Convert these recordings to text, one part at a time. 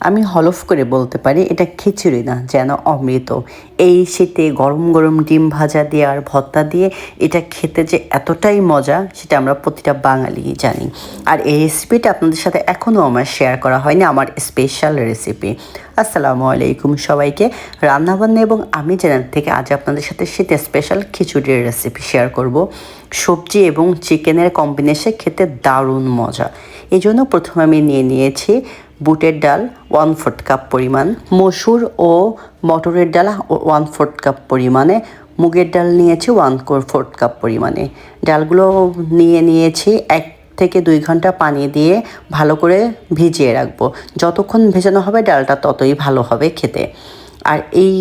আমি হলফ করে বলতে পারি, এটা খিচুড়ি না, যেন অমৃত। এই শীতে গরম গরম ডিম ভাজা দিয়ে আর ভর্তা দিয়ে এটা খেতে যে এতটাই মজা, সেটা আমরা প্রতিটা বাঙালি জানি। আর এই রেসিপিটা আপনাদের সাথে এখনও আমার শেয়ার করা হয়নি, আমার স্পেশাল রেসিপি আসসালামু আলাইকুম সবাইকে। রান্নাবান্না এবং আমি চ্যানেল থেকে আজ আপনাদের সাথে শীতে স্পেশাল খিচুড়ির রেসিপি শেয়ার করব। সবজি এবং চিকেনের কম্বিনেশন খেতে দারুণ মজা। এই জন্য প্রথমে আমি নিয়ে নিয়েছি বুটের ডাল ওয়ান ফোর্থ কাপ পরিমাণ, মসুর ও মটরের ডাল ওয়ান ফোর্থ কাপ পরিমাণে, মুগের ডাল নিয়েছি ওয়ান ফোর্থ কাপ পরিমাণে। ডালগুলো নিয়ে নিয়েছি, এক থেকে দুই ঘণ্টা পানি দিয়ে ভালো করে ভিজিয়ে রাখব। যতক্ষণ ভেজানো হবে, ডালটা ততই ভালো হবে খেতে। আর এই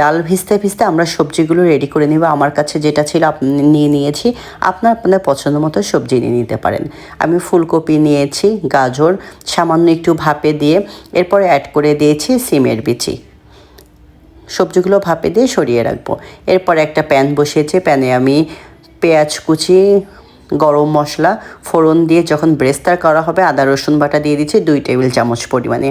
ডাল ভিজতে ভিজতে আমরা সবজিগুলো রেডি করে নিব। আমার কাছে যেটা ছিল আপনি নিয়ে নিয়েছি। আপনার আপনার পছন্দ মতো সবজি নিয়ে নিতে পারেন। আমি ফুলকপি নিয়েছি, গাজর, সামান্য একটু ভাপে দিয়ে এরপরে অ্যাড করে দিয়েছি সিমের বিচি। সবজিগুলো ভাপে দিয়ে সরিয়ে রাখব। এরপর একটা প্যান বসিয়েছি। প্যানে আমি পেঁয়াজ কুচি, গরম মশলা, ফোড়ন দিয়ে যখন ব্রেস্তার করা হবে, আদা, রসুন বাটা দিয়ে দিচ্ছি, দুই টেবিল চামচ পরিমাণে।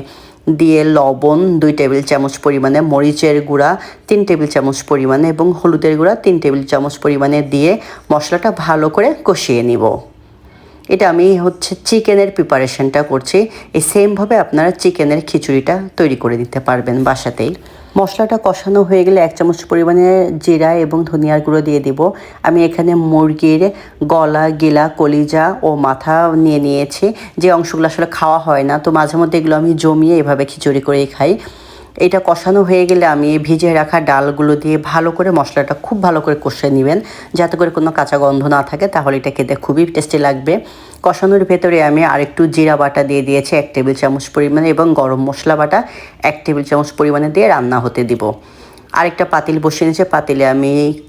দিয়ে লবণ দুই টেবিল চামচ পরিমাণে, মরিচের গুঁড়া তিন টেবিল চামচ পরিমাণে এবং হলুদের গুঁড়া তিন টেবিল চামচ পরিমাণে দিয়ে মশলাটা ভালো করে কষিয়ে নিব। এটা আমি হচ্ছে চিকেনের প্রিপারেশনটা করছি। এই সেমভাবে আপনারা চিকেনের খিচুড়িটা তৈরি করে নিতে পারবেন বাসাতেই। মশলাটা কষানো হয়ে গেলে এক চামচ পরিমাণে জিরা এবং ধনিয়ার গুঁড়ো দিয়ে দিব। আমি এখানে মুরগির গলা, গিলা, কলিজা ও মাথা নিয়ে নিয়েছি। যে অংশগুলো আসলে খাওয়া হয় না, তো মাঝে মধ্যে এগুলো আমি জমিয়ে এভাবে খিচুড়ি করেই খাই। এটা কষানো হয়ে গেলে আমি ভিজিয়ে রাখা ডালগুলো দিয়ে ভালো করে মশলাটা খুব ভালো করে কষে নেবেন। যাতে করে কোনো কাঁচা গন্ধ না থাকে, তাহলে এটা খেতে খুবই টেস্টি লাগবে। কষানোর ভেতরে আমি আরেকটু জিরা বাটা দিয়ে দিয়েছি, এক টেবিল চামচ পরিমাণে, এবং গরম মশলা বাটা এক টেবিল চামচ পরিমাণে দিয়ে রান্না হতে দিব। আরেকটা পাতিল বসিয়ে নিয়েছে, পাতিলে আমি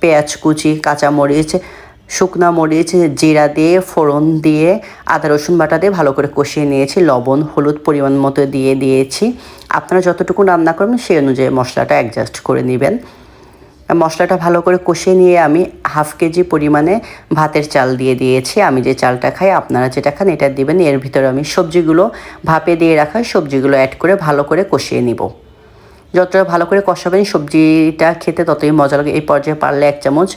পেঁয়াজ কুচি, কাঁচামরিচ শুকনা মরিচ, জিরা দিয়ে, ফোড়ন দিয়ে, আদা, রসুন বাটা দিয়ে ভালো করে কষিয়ে নিয়েছি। লবণ, হলুদ পরিমাণ মতো দিয়ে দিয়েছি। আপনারা যতটুকু রান্না করবেন সেই অনুযায়ী মশলাটা অ্যাডজাস্ট করে নেবেন। মশলাটা ভালো করে কষিয়ে নিয়ে আমি হাফ কেজি পরিমাণে ভাতের চাল দিয়ে দিয়েছি। আমি যে চালটা খাই, আপনারা যেটা খান এটা দিবেন। এর ভিতরে আমি সবজিগুলো ভাপে দিয়ে রাখা সবজিগুলো অ্যাড করে ভালো করে কষিয়ে নিব। যতটা ভালো করে কষাবেন সবজিটা খেতে ততই মজা লাগে। এই পর্যায়ে পারলে এক চামচ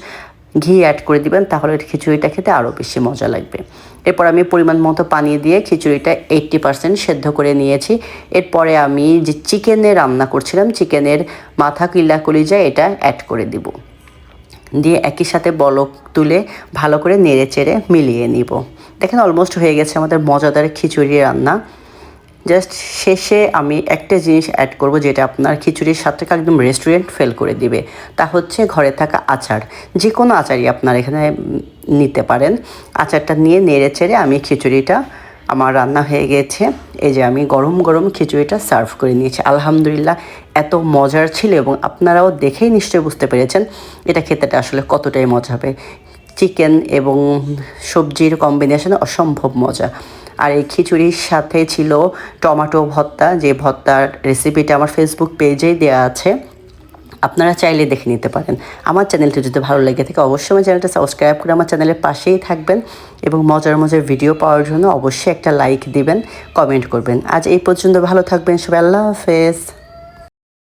ঘি অ্যাড করে দিবেন, তাহলে খিচুড়িটা খেতে আরও বেশি মজা লাগবে। এরপর আমি পরিমাণ মতো পানি দিয়ে খিচুড়িটা এইট্টি পার্সেন্ট সেদ্ধ করে নিয়েছি। এরপরে আমি যে চিকেনে রান্না করছিলাম চিকেনের মাথা কিল্লা কলিজা এটা অ্যাড করে দিব। দিয়ে একই সাথে বলক তুলে ভালো করে নেড়ে চেড়ে মিলিয়ে নিব। দেখেন অলমোস্ট হয়ে গেছে আমাদের মজাদার খিচুড়ি রান্না। জাস্ট শেষে আমি একটা জিনিস অ্যাড করব যেটা আপনার খিচুড়ির স্বাদটাকে একদম রেস্টুরেন্ট ফেল করে দিবে। তা হচ্ছে ঘরে থাকা আচার। যে কোনো আচারই আপনার এখানে নিতে পারেন। আচারটা নিয়ে নেড়ে চেড়ে আমি খিচুড়িটা, আমার রান্না হয়ে গেছে। এই যে আমি গরম গরম খিচুড়িটা সার্ভ করে নিয়েছি। আলহামদুলিল্লাহ এত মজার ছিল এবং আপনারাও দেখেই নিশ্চয়ই বুঝতে পেরেছেন এটা খেতেটা আসলে কতটাই মজা হবে। চিকেন এবং সবজির কম্বিনেশন অসম্ভব মজা। আর এই খিচুড়ির সাথে ছিল টমেটো ভর্তা। যে ভর্তার রেসিপিটা আমার ফেসবুক পেজেই দেওয়া আছে, আপনারা চাইলে দেখে নিতে পারেন। আমার চ্যানেলটি যদি ভালো লেগে থাকে, অবশ্যই আমার চ্যানেলটা সাবস্ক্রাইব করে আমার চ্যানেলের পাশেই থাকবেন এবং মজার মজার ভিডিও পাওয়ার জন্য অবশ্যই একটা লাইক দিবেন কমেন্ট করবেন। আজ এই পর্যন্ত ভালো থাকবেন সবাই, আল্লাহ হাফেজ।